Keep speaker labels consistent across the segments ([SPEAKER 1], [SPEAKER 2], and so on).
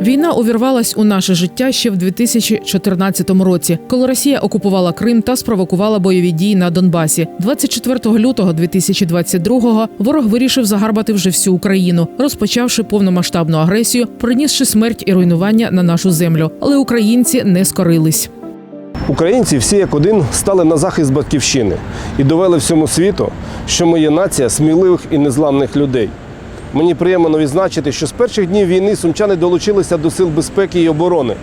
[SPEAKER 1] Війна увірвалась у наше життя ще в 2014 році, коли Росія окупувала Крим та спровокувала бойові дії на Донбасі. 24 лютого 2022-го ворог вирішив загарбати вже всю Україну, розпочавши повномасштабну агресію, принісши смерть і руйнування на нашу землю. Але українці не скорились.
[SPEAKER 2] Українці всі як один стали на захист батьківщини і довели всьому світу, що ми є нація сміливих і незламних людей. Мені приємно відзначити, що з перших днів війни сумчани долучилися до сил безпеки і оборони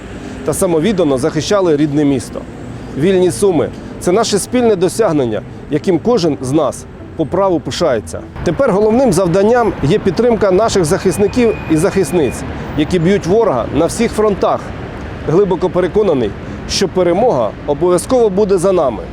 [SPEAKER 2] та самовіддано захищали рідне місто. Вільні суми це наше спільне досягнення, яким кожен з нас по праву пишається. Тепер головним завданням є підтримка наших захисників і захисниць, які б'ють ворога на всіх фронтах. Глибоко переконаний, що перемога обов'язково буде за нами.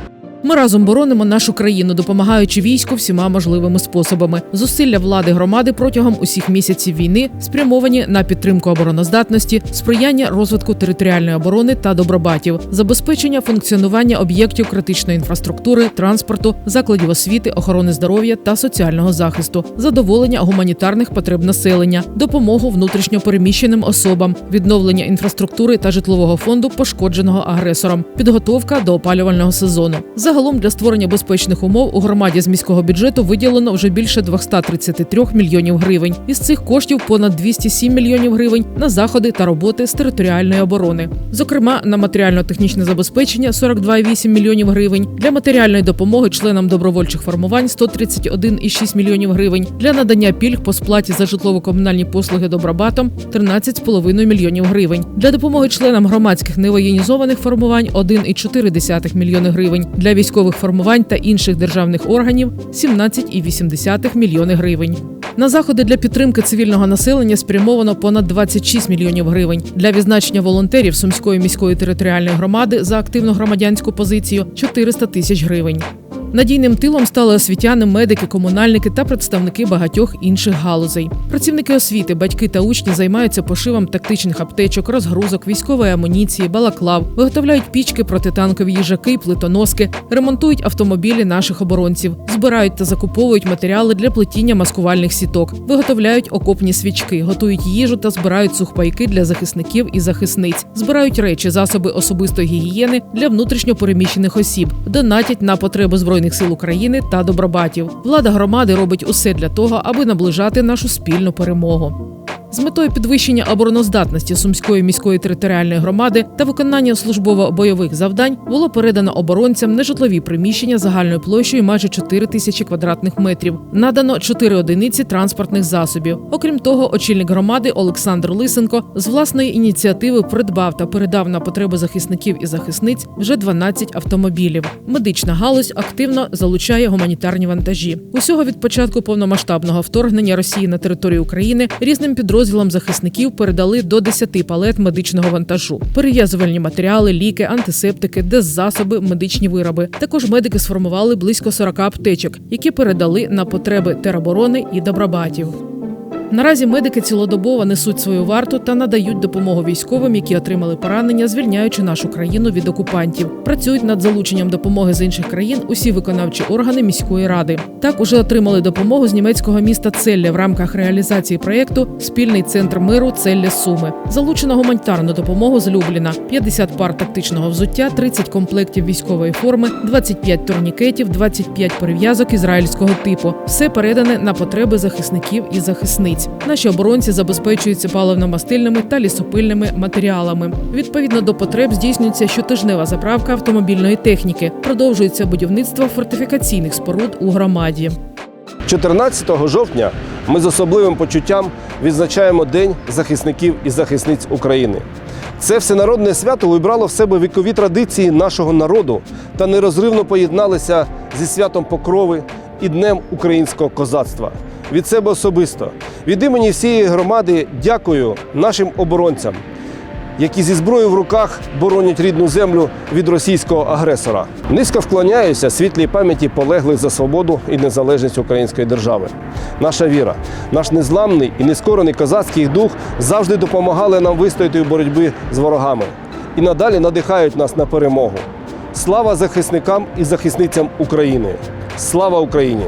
[SPEAKER 1] Ми разом боронимо нашу країну, допомагаючи війську всіма можливими способами. Зусилля влади громади протягом усіх місяців війни спрямовані на підтримку обороноздатності, сприяння розвитку територіальної оборони та добробатів, забезпечення функціонування об'єктів критичної інфраструктури, транспорту, закладів освіти, охорони здоров'я та соціального захисту, задоволення гуманітарних потреб населення, допомогу внутрішньо переміщеним особам, відновлення інфраструктури та житлового фонду, пошкодженого агресором, підготовка до опалювального сезону. Загалом для створення безпечних умов у громаді з міського бюджету виділено вже більше 233 мільйонів гривень. Із цих коштів понад 207 мільйонів гривень на заходи та роботи з територіальної оборони. Зокрема, на матеріально-технічне забезпечення 42,8 мільйонів гривень, для матеріальної допомоги членам добровольчих формувань 131,6 мільйонів гривень, для надання пільг по сплаті за житлово-комунальні послуги добробатом 13,5 мільйонів гривень, для допомоги членам громадських невоєнізованих формувань 1,4 мільйони гривень, для військових формувань та інших державних органів 17,8 мільйони гривень. На заходи для підтримки цивільного населення спрямовано понад 26 мільйонів гривень. Для відзначення волонтерів Сумської міської територіальної громади за активну громадянську позицію 400 тисяч гривень. Надійним тилом стали освітяни, медики, комунальники та представники багатьох інших галузей. Працівники освіти, батьки та учні займаються пошивом тактичних аптечок, розгрузок, військової амуніції, балаклав, виготовляють пічки, протитанкові їжаки, плитоноски, ремонтують автомобілі наших оборонців, збирають та закуповують матеріали для плетіння маскувальних сіток, виготовляють окопні свічки, готують їжу та збирають сухпайки для захисників і захисниць, збирають речі, засоби особистої гігієни для внутрішньо переміщених осіб, донатять на потреби збройних сил України та добробатів. Влада громади робить усе для того, аби наближати нашу спільну перемогу. З метою підвищення обороноздатності Сумської міської територіальної громади та виконання службово-бойових завдань було передано оборонцям нежитлові приміщення загальною площею майже 4 тисячі квадратних метрів. Надано 4 одиниці транспортних засобів. Окрім того, очільник громади Олександр Лисенко з власної ініціативи придбав та передав на потреби захисників і захисниць вже 12 автомобілів. Медична галузь активно залучає гуманітарні вантажі. Усього від початку повномасштабного вторгнення Росії на територію України різним підрозділам захисників передали до 10 палет медичного вантажу, перев'язувальні матеріали, ліки, антисептики, деззасоби, медичні вироби. Також медики сформували близько 40 аптечок, які передали на потреби тероборони і добробатів. Наразі медики цілодобово несуть свою варту та надають допомогу військовим, які отримали поранення, звільняючи нашу країну від окупантів. Працюють над залученням допомоги з інших країн усі виконавчі органи міської ради. Так уже отримали допомогу з німецького міста Целля в рамках реалізації проєкту Спільний центр миру Целля Суми. Залучено гуманітарну допомогу з Любліна, 50 пар тактичного взуття, 30 комплектів військової форми, 25 турнікетів, 25 перев'язок ізраїльського типу. Все передане на потреби захисників і захисниць. Наші оборонці забезпечуються паливно-мастильними та лісопильними матеріалами. Відповідно до потреб здійснюється щотижнева заправка автомобільної техніки. Продовжується будівництво фортифікаційних споруд у громаді.
[SPEAKER 2] 14 жовтня ми з особливим почуттям відзначаємо День захисників і захисниць України. Це всенародне свято вибрало в себе вікові традиції нашого народу та нерозривно поєдналися зі святом Покрови і Днем українського козацтва. Від себе особисто, від імені всієї громади дякую нашим оборонцям, які зі зброєю в руках боронять рідну землю від російського агресора. Низько вклоняюся світлій пам'яті полеглих за свободу і незалежність української держави. Наша віра, наш незламний і нескорений козацький дух завжди допомагали нам вистояти у боротьбі з ворогами і надалі надихають нас на перемогу. Слава захисникам і захисницям України! Слава Україні!